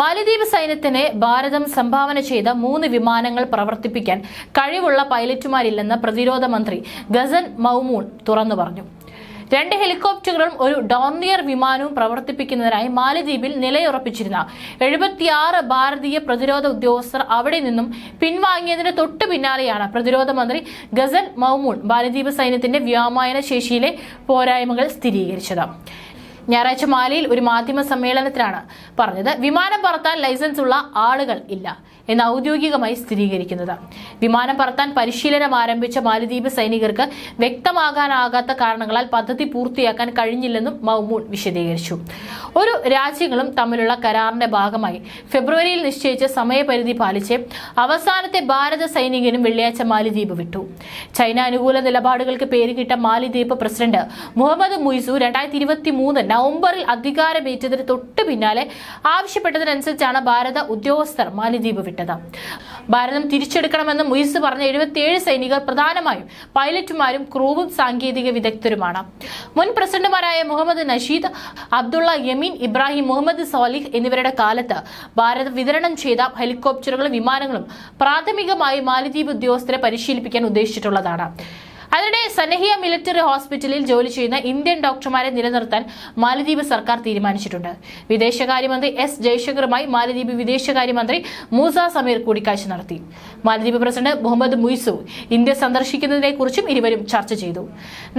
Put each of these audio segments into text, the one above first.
മാലദ്വീപ് സൈന്യത്തിന് ഭാരതം സംഭാവന ചെയ്ത മൂന്ന് വിമാനങ്ങൾ പ്രവർത്തിപ്പിക്കാൻ കഴിവുള്ള പൈലറ്റുമാരില്ലെന്ന് പ്രതിരോധ മന്ത്രി ഗസൻ മൗമൂൺ തുറന്നു പറഞ്ഞു. രണ്ട് ഹെലികോപ്റ്ററുകളും ഒരു ഡോർണിയർ വിമാനവും പ്രവർത്തിപ്പിക്കുന്നതിനായി മാലദ്വീപിൽ നിലയുറപ്പിച്ചിരുന്ന എഴുപത്തിയാറ് ഭാരതീയ പ്രതിരോധ ഉദ്യോഗസ്ഥർ അവിടെ നിന്നും പിൻവാങ്ങിയതിന് തൊട്ടു പിന്നാലെയാണ് പ്രതിരോധ മന്ത്രി ഗസൻ മൗമൂൺ മാലദ്വീപ് സൈന്യത്തിന്റെ വ്യോമായന ശേഷിയിലെ പോരായ്മകൾ സ്ഥിരീകരിച്ചത്. ഞായറാഴ്ച മാലിയിൽ ഒരു മാധ്യമ സമ്മേളനത്തിലാണ് പറഞ്ഞത്. വിമാനം പറത്താൻ ലൈസൻസ് ഉള്ള ആളുകൾ ഇല്ല എന്ന് ഔദ്യോഗികമായി സ്ഥിരീകരിക്കുന്നത്. വിമാനം പറത്താൻ പരിശീലനം ആരംഭിച്ച മാലിദ്വീപ് സൈനികർക്ക് വ്യക്തമാകാനാകാത്ത കാരണങ്ങളാൽ പദ്ധതി പൂർത്തിയാക്കാൻ കഴിഞ്ഞില്ലെന്നും മൗമൂൺ വിശദീകരിച്ചു. ഒരു രാജ്യങ്ങളും തമ്മിലുള്ള കരാറിന്റെ ഭാഗമായി ഫെബ്രുവരിയിൽ നിശ്ചയിച്ച സമയപരിധി പാലിച്ച് അവസാനത്തെ ഭാരത സൈനികനും വെള്ളിയാഴ്ച മാലിദ്വീപ് വിട്ടു. ചൈന അനുകൂല നിലപാടുകൾക്ക് പേരുകിട്ട മാലിദ്വീപ് പ്രസിഡന്റ് മുഹമ്മദ് മുയ്സു രണ്ടായിരത്തി ഇരുപത്തി മൂന്ന് നവംബറിൽ അധികാരമേറ്റതിന് തൊട്ട് പിന്നാലെ ആവശ്യപ്പെട്ടതിനനുസരിച്ചാണ് ഭാരത ഉദ്യോഗസ്ഥർ മാലിദ്വീപ് വിട്ടത്. ഭാരതം തിരിച്ചെടുക്കണമെന്ന് മുയിസ് പറഞ്ഞ എഴുപത്തിയേഴ് സൈനികർ പ്രധാനമായും പൈലറ്റുമാരും ക്രൂവും സാങ്കേതിക വിദഗ്ധരുമാണ്. മുൻ പ്രസിഡന്റുമാരായ മുഹമ്മദ് നഷീദ് അബ്ദുള്ള യമീൻ ഇബ്രാഹിം മുഹമ്മദ് സോലിഹ് എന്നിവരുടെ കാലത്ത് ഭാരത് വിതരണം ചെയ്ത ഹെലികോപ്റ്ററുകളും വിമാനങ്ങളും പ്രാഥമികമായി മാലിദ്വീപ് ഉദ്യോഗസ്ഥരെ പരിശീലിപ്പിക്കാൻ ഉദ്ദേശിച്ചിട്ടുള്ളതാണ്. അതിനിടെ സനഹിയ മിലിറ്ററി ഹോസ്പിറ്റലിൽ ജോലി ചെയ്യുന്ന ഇന്ത്യൻ ഡോക്ടർമാരെ നിലനിർത്താൻ മാലദ്വീപ് സർക്കാർ തീരുമാനിച്ചിട്ടുണ്ട്. വിദേശകാര്യമന്ത്രി എസ് ജയശങ്കറുമായി മാലദ്വീപ് വിദേശകാര്യമന്ത്രി മൂസ സമീർ കൂടിക്കാഴ്ച നടത്തി. മാലദ്വീപ് പ്രസിഡന്റ് മുഹമ്മദ് മുയ്സു ഇന്ത്യ സന്ദർശിക്കുന്നതിനെ കുറിച്ചും ഇരുവരും ചർച്ച ചെയ്തു.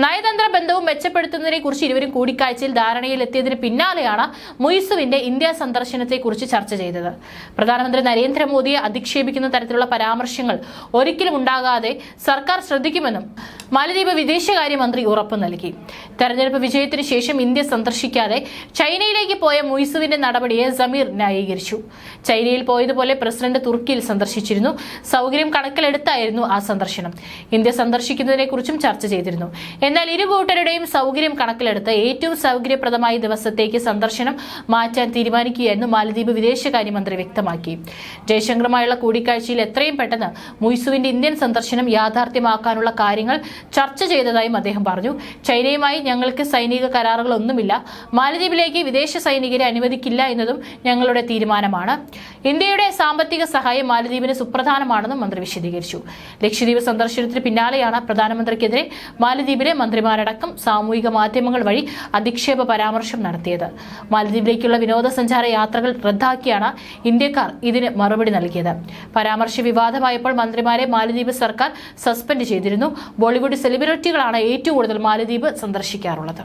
നയതന്ത്ര ബന്ധവും മെച്ചപ്പെടുത്തുന്നതിനെ കുറിച്ച് ഇരുവരും കൂടിക്കാഴ്ചയിൽ ധാരണയിലെത്തിയതിന് പിന്നാലെയാണ് മുയ്സുവിന്റെ ഇന്ത്യ സന്ദർശനത്തെക്കുറിച്ച് ചർച്ച ചെയ്തത്. പ്രധാനമന്ത്രി നരേന്ദ്രമോദിയെ അധിക്ഷേപിക്കുന്ന തരത്തിലുള്ള പരാമർശങ്ങൾ ഒരിക്കലും ഉണ്ടാകാതെ സർക്കാർ ശ്രദ്ധിക്കുമെന്നും മാലദ്വീപ് വിദേശകാര്യമന്ത്രി ഉറപ്പ് നൽകി. തെരഞ്ഞെടുപ്പ് വിജയത്തിന് ശേഷം ഇന്ത്യ സന്ദർശിക്കാതെ ചൈനയിലേക്ക് പോയ മൊയ്സുവിന്റെ നടപടിയെ സമീർ ന്യായീകരിച്ചു. ചൈനയിൽ പോയതുപോലെ പ്രസിഡന്റ് തുർക്കിയിൽ സന്ദർശിച്ചിരുന്നു. സൗകര്യം കണക്കിലെടുത്തായിരുന്നു ആ സന്ദർശനം. ഇന്ത്യ സന്ദർശിക്കുന്നതിനെക്കുറിച്ചും ചർച്ച ചെയ്തിരുന്നു. എന്നാൽ ഇരു കൂട്ടരുടെയും സൗകര്യം കണക്കിലെടുത്ത് ഏറ്റവും സൗകര്യപ്രദമായ ദിവസത്തേക്ക് സന്ദർശനം മാറ്റാൻ തീരുമാനിക്കുകയായിരുന്നു മാലദ്വീപ് വിദേശകാര്യമന്ത്രി വ്യക്തമാക്കി. ജയശങ്കറുമായുള്ള കൂടിക്കാഴ്ചയിൽ എത്രയും പെട്ടെന്ന് മുയ്സുവിന്റെ ഇന്ത്യൻ സന്ദർശനം യാഥാർത്ഥ്യമാക്കാനുള്ള കാര്യങ്ങൾ ചർച്ച ചെയ്തതായും അദ്ദേഹം പറഞ്ഞു. ചൈനയുമായി ഞങ്ങൾക്ക് സൈനിക കരാറുകളൊന്നുമില്ല. മാലദ്വീപിലേക്ക് വിദേശ സൈനികരെ അനുവദിക്കില്ല എന്നതും ഞങ്ങളുടെ തീരുമാനമാണ്. ഇന്ത്യയുടെ സാമ്പത്തിക സഹായം മാലദ്വീപിന് സുപ്രധാനമാണെന്നും മന്ത്രി വിശദീകരിച്ചു. ലക്ഷദ്വീപ് സന്ദർശനത്തിന് പിന്നാലെയാണ് പ്രധാനമന്ത്രിക്കെതിരെ മാലദ്വീപിലെ മന്ത്രിമാരടക്കം സാമൂഹിക മാധ്യമങ്ങൾ വഴി അധിക്ഷേപ പരാമർശം നടത്തിയത്. മാലദ്വീപിലേക്കുള്ള വിനോദസഞ്ചാര യാത്രകൾ റദ്ദാക്കിയാണ് ഇന്ത്യക്കാർ ഇതിന് മറുപടി നൽകിയത്. പരാമർശ വിവാദമായപ്പോൾ മന്ത്രിമാരെ മാലദ്വീപ് സർക്കാർ സസ്പെൻഡ് ചെയ്തിരുന്നു. ബോളിവുഡ് സെലിബ്രിറ്റികളാണ് ഏറ്റവും കൂടുതൽ മാലദ്വീപ് സന്ദർശിക്കാറുള്ളത്.